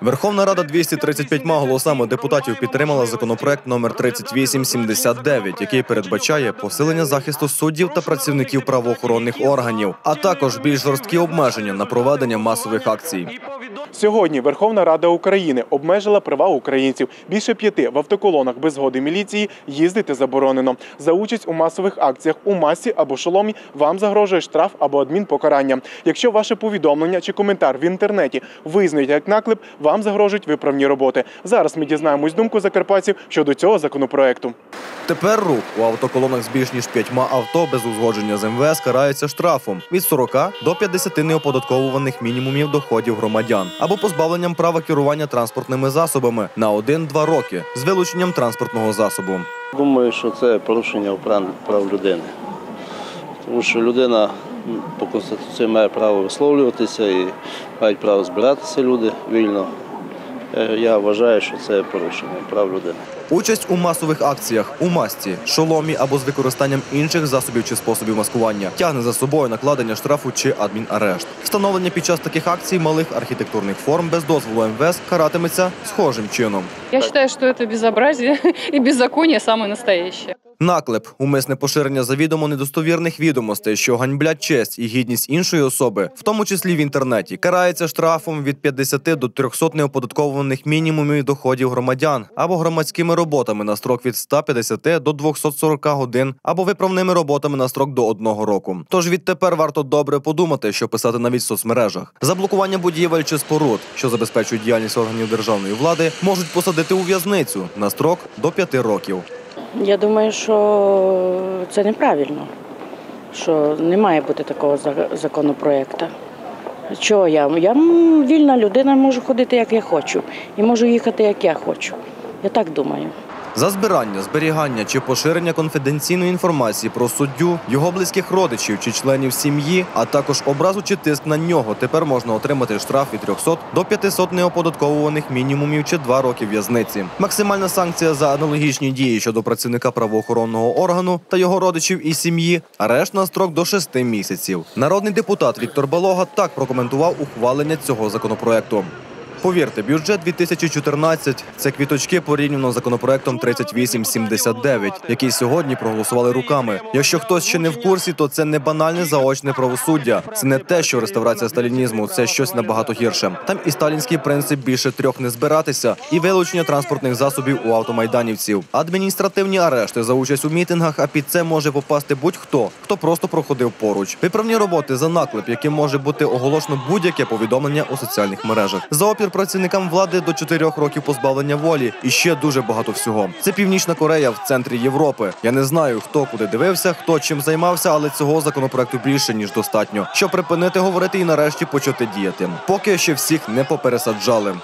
Верховна Рада 235 голосами депутатів підтримала законопроект номер 3879, який передбачає посилення захисту суддів та працівників правоохоронних органів, а також більш жорсткі обмеження на проведення масових акцій. Сьогодні Верховна Рада України обмежила права українців. Більше п'яти в автоколонах без згоди міліції їздити заборонено. За участь у масових акціях у масі або шоломі вам загрожує штраф або адмінпокарання. Якщо ваше повідомлення чи коментар в інтернеті визнають як наклеп, вам загрожують виправні роботи. Зараз ми дізнаємось думку закарпатців щодо цього законопроекту. Тепер рух у автоколонах з більш ніж п'ятьма авто без узгодження з МВС карається штрафом від 40 до 50 неоподатковуваних мінімумів доходів громадян або позбавленням права керування транспортними засобами на 1-2 роки з вилученням транспортного засобу. Думаю, що це порушення прав, людини. Тому що людина по Конституції має право висловлюватися і мають право збиратися люди вільно. Е, Я вважаю, що це порушення прав людини. Участь у масових акціях у масці, шоломі або з використанням інших засобів чи способів маскування тягне за собою накладення штрафу чи адмінарешт. Встановлення під час таких акцій малих архітектурних форм без дозволу МВС каратиметься схожим чином. Я считаю, что это безобразие и беззаконие самое настоящее. Наклеп умисне поширення завідомо недостовірних відомостей, що ганьблять честь і гідність іншої особи, в тому числі в інтернеті, карається штрафом від 50 до 300 неоподаткованих мінімумів доходів громадян або громадськими роботами на строк від 150 до 240 годин, або виправними роботами на строк до одного року. Тож відтепер варто добре подумати, що писати навіть в соцмережах. Заблокування будівель чи споруд, що забезпечують діяльність органів державної влади, можуть посадити у в'язницю на строк до 5 років. Я думаю, що це неправильно, що не має бути такого законопроекту. Чого я? Я вільна людина, можу ходити як я хочу і можу їхати як я хочу. Я так думаю. За збирання, зберігання чи поширення конфіденційної інформації про суддю, його близьких родичів чи членів сім'ї, а також образу чи тиск на нього, тепер можна отримати штраф від 300 до 500 неоподаткованих мінімумів чи 2 роки в'язниці. Максимальна санкція за аналогічні дії щодо працівника правоохоронного органу та його родичів і сім'ї арешт на строк до 6 місяців. Народний депутат Віктор Балога так прокоментував ухвалення цього законопроекту. Повірте, бюджет 2014 – це квіточки порівняно з законопроектом 3879, який сьогодні проголосували руками. Якщо хтось ще не в курсі, то це не банальне заочне правосуддя. Це не те, що реставрація сталінізму, це щось набагато гірше. Там і сталінський принцип більше трьох не збиратися, і вилучення транспортних засобів у автомайданівців, адміністративні арешти за участь у мітингах. А під це може попасти будь-хто, хто просто проходив поруч. Виправні роботи за наклеп, яким може бути оголошено будь-яке повідомлення у соціальних мережах. За опір працівникам влади до 4 років позбавлення волі і ще дуже багато всього. Це Північна Корея в центрі Європи. Я не знаю, хто куди дивився, хто чим займався, але цього законопроекту більше ніж достатньо, щоб припинити говорити і нарешті почати діяти. Поки ще всіх не попересаджали.